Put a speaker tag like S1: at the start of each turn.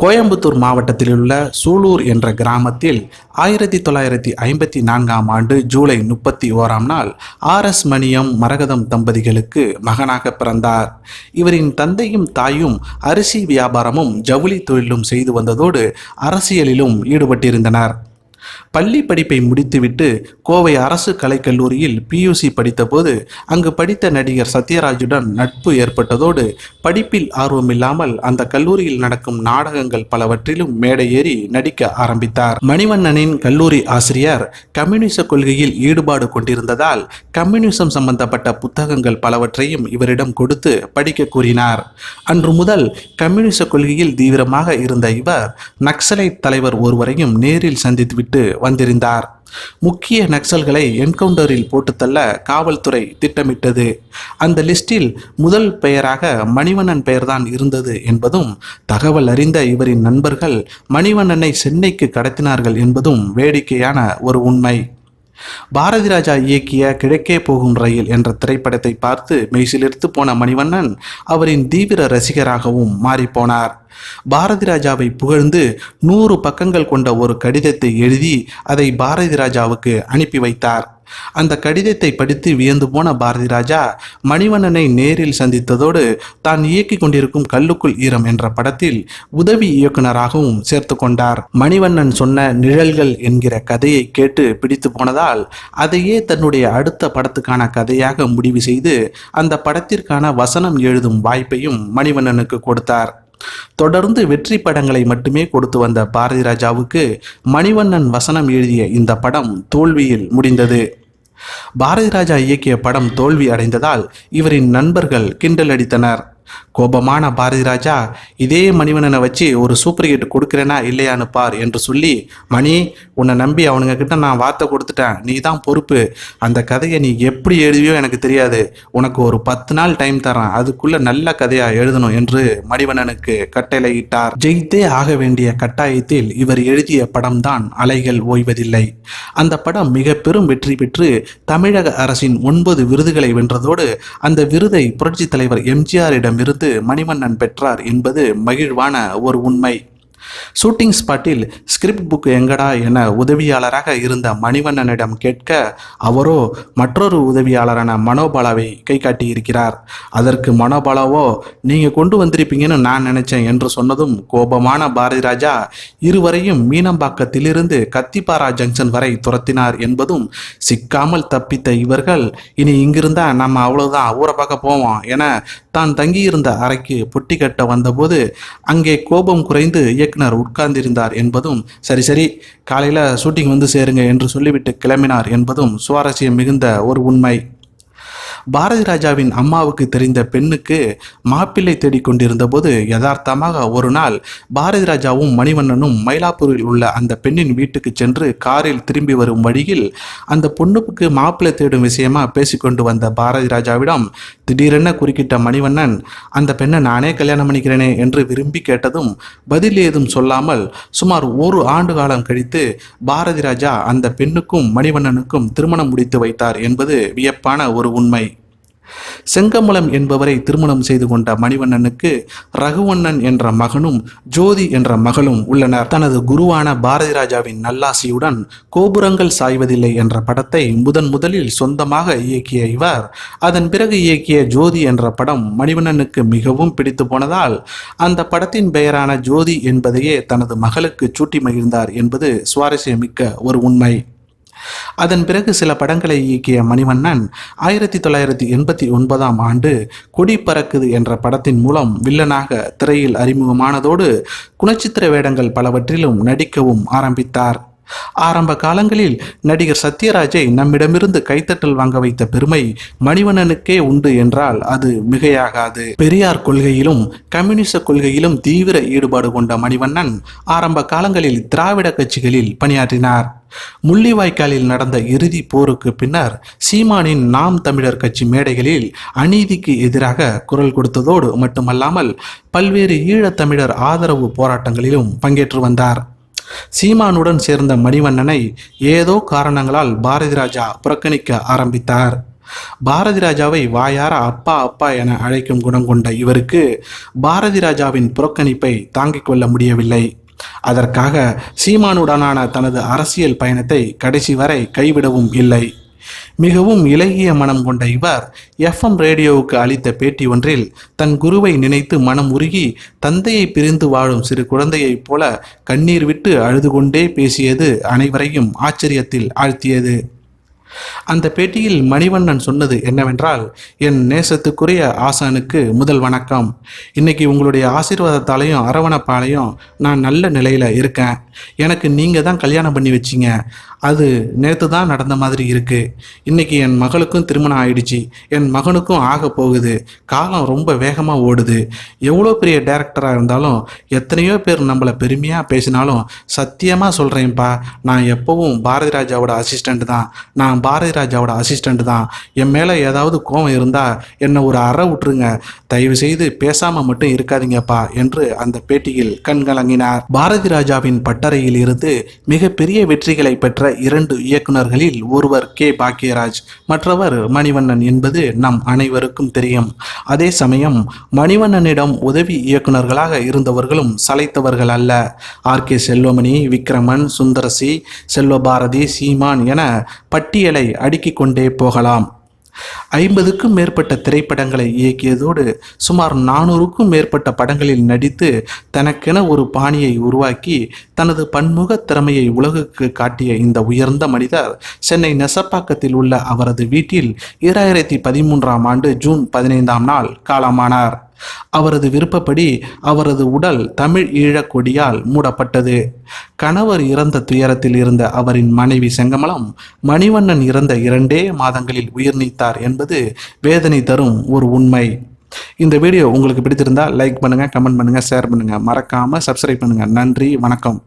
S1: கோயம்புத்தூர் மாவட்டத்தில் உள்ள சூலூர் என்ற கிராமத்தில் ஆயிரத்தி தொள்ளாயிரத்தி ஐம்பத்தி நான்காம் ஆண்டு ஜூலை முப்பத்தி ஓராம் நாள் ஆர் எஸ் மணியம் மரகதம் தம்பதிகளுக்கு மகனாக பிறந்தார். இவரின் தந்தையும் தாயும் அரிசி வியாபாரமும் ஜவுளி தொழிலும் செய்து வந்ததோடு அரசியலிலும் ஈடுபட்டிருந்தனர். பள்ளி படிப்பை முடித்துவிட்டு கோவை அரசு கலைக்கல்லூரியில் பியூசி படித்தபோது அங்கு படித்த நடிகர் சத்யராஜுடன் நட்பு ஏற்பட்டதோடு படிப்பில் ஆர்வமில்லாமல் அந்த கல்லூரியில் நடக்கும் நாடகங்கள் பலவற்றிலும் மேடை ஏறி நடிக்க ஆரம்பித்தார். மணிவண்ணனின் கல்லூரி ஆசிரியர் கம்யூனிச கொள்கையில் ஈடுபாடு கொண்டிருந்ததால் கம்யூனிசம் சம்பந்தப்பட்ட புத்தகங்கள் பலவற்றையும் இவரிடம் கொடுத்து படிக்க கூறினார். அன்று முதல் கம்யூனிச கொள்கையில் தீவிரமாக இருந்த இவர் நக்சலைட் தலைவர் ஒருவரையும் நேரில் சந்தித்துவிட்டு வந்திருந்தார். முக்கிய நக்சல்களை என்கவுண்டரில் போட்டு தள்ள காவல்துறை திட்டமிட்டது. அந்த லிஸ்டில் முதல் பெயராக மணிவண்ணன் பெயர்தான் இருந்தது என்பதும் தகவல் அறிந்த இவரின் நண்பர்கள் மணிவண்ணனை சென்னைக்கு கடத்தினார்கள் என்பதும் வேடிக்கையான ஒரு உண்மை. பாரதி ராஜா இயக்கிய கிழக்கே போகும் ரயில் என்ற திரைப்படத்தை பார்த்து மெய்சிலிருந்து போன மணிவண்ணன் அவரின் தீவிர ரசிகராகவும் மாறிப்போனார். பாரதி ராஜாவை புகழ்ந்து நூறு பக்கங்கள் கொண்ட ஒரு கடிதத்தை எழுதி அதை பாரதி ராஜாவுக்கு அனுப்பி வைத்தார். அந்த கடிதத்தை படித்து வியந்து போன பாரதி ராஜா மணிவண்ணனை நேரில் சந்தித்ததோடு தான் இயக்கிக் கொண்டிருக்கும் கல்லுக்குள் ஈரம் என்ற படத்தில் உதவி இயக்குனராகவும் சேர்த்து கொண்டார். மணிவண்ணன் சொன்ன நிழல்கள் என்கிற கதையை கேட்டு பிடித்து போனதால் அதையே தன்னுடைய அடுத்த படத்துக்கான கதையாக முடிவு செய்து அந்த படத்திற்கான வசனம் எழுதும் வாய்ப்பையும் மணிவண்ணனுக்கு கொடுத்தார். தொடர்ந்து வெற்றி படங்களை மட்டுமே கொடுத்து வந்த பாரதி ராஜாவுக்கு மணிவண்ணன் வசனம் எழுதிய இந்த படம் தோல்வியில் முடிந்தது. பாரதி ராஜா இயக்கிய படம் தோல்வி அடைந்ததால் இவரின் நண்பர்கள் கிண்டல் அடித்தனர். கோபமான பாரதி ராஜா இதே மணிவண்ணனை வச்சு ஒரு சூப்பர் ஹிட் கொடுக்குறேனா இல்லையான்னு பார் என்று சொல்லி மணி உன்னை நம்பி அவனுங்க கிட்ட நான் வார்த்தை கொடுத்துட்டேன். நீ தான் பொறுப்பு. அந்த கதையை நீ எப்படி எழுதியோ எனக்கு தெரியாது. உனக்கு ஒரு பத்து நாள் டைம் தரேன் அதுக்குள்ள நல்ல கதையா எழுதணும் என்று மணிவண்ணனுக்கு கட்டளையிட்டார். ஜெயித்தே ஆக வேண்டிய கட்டாயத்தில் இவர் எழுதிய படம்தான் அலைகள் ஓய்வதில்லை அந்த படம் மிக பெரும் வெற்றி பெற்று தமிழக அரசின் ஒன்பது விருதுகளை வென்றதோடு அந்த விருதை புரட்சித் தலைவர் எம்ஜிஆரிடம் இருந்து மணிவண்ணன் பெற்றார் என்பது மகிழ்வான ஒரு உண்மை. ஷூட்டிங் ஸ்பாட்டில் ஸ்கிரிப்ட் புக் எங்கடா என உதவியாளராக இருந்த மணிவண்ணனிடம் கேட்க அவரோ மற்றொரு உதவியாளரான மனோபாலாவை கை காட்டியிருக்கிறார் அதற்கு மனோபாலாவோ நீங்கள் கொண்டு வந்திருப்பீங்கன்னு நான் நினைச்சேன் என்று சொன்னதும் கோபமான பாரதி ராஜா இருவரையும் மீனம்பாக்கத்திலிருந்து கத்திப்பாரா ஜங்ஷன் வரை துரத்தினார் என்பதும் சிக்காமல் தப்பித்த இவர்கள் இனி இங்கிருந்தா நம்ம அவ்வளோதான் ஊரை பார்க்க போவோம் என தான் தங்கியிருந்த அறைக்கு பொட்டி கட்ட வந்தபோது அங்கே கோபம் குறைந்து இயக்குனர் உட்கார்ந்திருந்தார் என்பதும் சரி சரி காலையில் ஷூட்டிங் வந்து சேருங்க என்று சொல்லிவிட்டு கிளம்பினார் என்பதும் சுவாரஸ்யம் மிகுந்த ஒரு உண்மை. பாரதி ராஜாவின் அம்மாவுக்கு தெரிந்த பெண்ணுக்கு மாப்பிள்ளை தேடிக் கொண்டிருந்த போது யதார்த்தமாக ஒரு நாள் பாரதி ராஜாவும் மணிவண்ணனும் மயிலாப்பூரில் உள்ள அந்த பெண்ணின் வீட்டுக்கு சென்று காரில் திரும்பி வரும் வழியில் அந்த பொண்ணுக்கு மாப்பிள்ளை தேடும் விஷயமா பேசிக்கொண்டு வந்த பாரதி ராஜாவிடம் திடீரென குறுக்கிட்ட மணிவண்ணன் அந்த பெண்ணை நானே கல்யாணம் பண்ணிக்கிறேனே என்று விரும்பி கேட்டதும் பதில் ஏதும் சொல்லாமல் சுமார் ஒரு ஆண்டு காலம் கழித்து பாரதி ராஜா அந்த பெண்ணுக்கும் மணிவண்ணனுக்கும் திருமணம் முடித்து வைத்தார் என்பது வியப்பான ஒரு உண்மை. செங்கமலம் என்பவரை திருமணம் செய்து கொண்ட மணிவண்ணனுக்கு ரகுவண்ணன் என்ற மகனும் ஜோதி என்ற மகளும் உள்ளனர். தனது குருவான பாரதி ராஜாவின் நல்லாசியுடன் கோபுரங்கள் சாய்வதில்லை என்ற படத்தை முதன் முதலில் சொந்தமாக இயக்கிய இவர் அதன் பிறகு இயக்கிய ஜோதி என்ற படம் மணிவண்ணனுக்கு மிகவும் பிடித்து போனதால் அந்த படத்தின் பெயரான ஜோதி என்பதையே தனது மகளுக்கு சூட்டி மகிழ்ந்தார் என்பது சுவாரஸ்யமிக்க ஒரு உண்மை. அதன் பிறகு சில படங்களை இயக்கிய மணிவண்ணன் ஆயிரத்தி தொள்ளாயிரத்தி எண்பத்தி ஒன்பதாம் ஆண்டு கொடி பறக்குது என்ற படத்தின் மூலம் வில்லனாக திரையில் அறிமுகமானதோடு குணச்சித்திர வேடங்கள் பலவற்றிலும் நடிக்கவும் ஆரம்பித்தார். ஆரம்ப காலங்களில் நடிகர் சத்யராஜை நம்மிடமிருந்து கைத்தட்டல் வாங்க வைத்த பெருமை மணிவண்ணனுக்கே உண்டு என்றால் அது மிகையாகாது. பெரியார் கொள்கையிலும் கம்யூனிச கொள்கையிலும் தீவிர ஈடுபாடு கொண்ட மணிவண்ணன் ஆரம்ப காலங்களில் திராவிட கட்சிகளில் பணியாற்றினார். முள்ளிவாய்க்காலில் நடந்த இறுதி போருக்கு பின்னர் சீமானின் நாம் தமிழர் கட்சி மேடைகளில் அநீதிக்கு எதிராக குரல் கொடுத்ததோடு மட்டுமல்லாமல் பல்வேறு ஈழத்தமிழர் ஆதரவு போராட்டங்களிலும் பங்கேற்று வந்தார். சீமானுடன் சேர்ந்த மணிவண்ணனை ஏதோ காரணங்களால் பாரதி ராஜா புறக்கணிக்க ஆரம்பித்தார். பாரதி ராஜாவை வாயார அப்பா அப்பா என அழைக்கும் குணம் கொண்ட இவருக்கு பாரதி ராஜாவின் புறக்கணிப்பை தாங்கிக் கொள்ள முடியவில்லை. அதற்காக சீமானுடனான தனது அரசியல் பயணத்தை கடைசி வரை கைவிடவும் இல்லை. மிகவும் இலகிய மனம் கொண்ட இவர் எஃப்எம் ரேடியோவுக்கு அளித்த பேட்டி ஒன்றில் தன் குருவை நினைத்து மனம் உருகி தந்தையை பிரிந்து வாழும் சிறு குழந்தையைப் போல கண்ணீர் விட்டு அழுது கொண்டே பேசியது அனைவரையும் ஆச்சரியத்தில் ஆழ்த்தியது. அந்த பேட்டியில் மணிவண்ணன் சொன்னது என்னவென்றால் என் நேசத்துக்குரிய ஆசானுக்கு முதல் வணக்கம். இன்னைக்கு உங்களுடைய ஆசீர்வாதத்தாலையும் அரவணைப்பாலையும் நான் நல்ல நிலையில் இருக்கேன். எனக்கு நீங்கள் தான் கல்யாணம் பண்ணி வச்சிங்க. அது நேற்று தான் நடந்த மாதிரி இருக்குது இன்னைக்கு என் மகளுக்கும் திருமணம் ஆயிடுச்சு. என் மகனுக்கும் ஆக போகுது. காலம் ரொம்ப வேகமாக ஓடுது. எவ்வளோ பெரிய டேரக்டராக இருந்தாலும் எத்தனையோ பேர் நம்மளை பெருமையாக பேசினாலும் சத்தியமாக சொல்கிறேன்ப்பா நான் எப்போவும் பாரதி ராஜாவோட அசிஸ்டண்ட் தான். நான் பாரதி ராஜாவோட அசிஸ்டண்ட் தான். என் மேலே ஏதாவது கோவம் இருந்தால் என்னை ஒரு அறை விட்டுருங்க. தயவு செய்து பேசாமல் மட்டும் இருக்காதீங்கப்பா என்று அந்த பேட்டியில் கண்கலங்கினார். பாரதி ராஜாவின் பட்டறையில் இருந்து மிகப்பெரிய வெற்றிகளை பெற்ற இரண்டு இயக்குனர்களில் ஒருவர் கே. பாக்கியராஜ் மற்றவர் மணிவண்ணன் என்பது நம் அனைவருக்கும் தெரியும். அதே சமயம் மணிவண்ணனிடம் உதவி இயக்குனர்களாக இருந்தவர்களும் சளைத்தவர்கள் அல்ல. ஆர். கே. செல்வமணி விக்ரமன் சுந்தரசி செல்வபாரதி சீமான் என பட்டியலை அடுக்கிக் கொண்டே போகலாம். ஐம்பதுக்கும் மேற்பட்ட திரைப்படங்களை இயக்கியதோடு சுமார் நானூறுக்கும் மேற்பட்ட படங்களில் நடித்து தனக்கென ஒரு பாணியை உருவாக்கி தனது பன்முக திறமையை உலகுக்கு காட்டிய இந்த உயர்ந்த மனிதர் சென்னை நெசப்பாக்கத்தில் உள்ள அவரது வீட்டில் இரண்டாயிரத்தி பதிமூன்றாம் ஆண்டு ஜூன் பதினைந்தாம் நாள் காலமானார். அவரது விருப்பப்படி அவரது உடல் தமிழ் ஈழக் கொடியால் மூடப்பட்டது. கணவர் இறந்த துயரத்தில் இருந்த அவரின் மனைவி செங்கமலம் மணிவண்ணன் இறந்த இரண்டே மாதங்களில் உயிர் நீத்தார் என்பது வேதனை தரும் ஒரு உண்மை. இந்த வீடியோ உங்களுக்கு பிடித்திருந்தால் லைக் பண்ணுங்கள் கமெண்ட் பண்ணுங்கள் ஷேர் பண்ணுங்கள் மறக்காமல் சப்ஸ்கிரைப் பண்ணுங்கள் நன்றி வணக்கம்.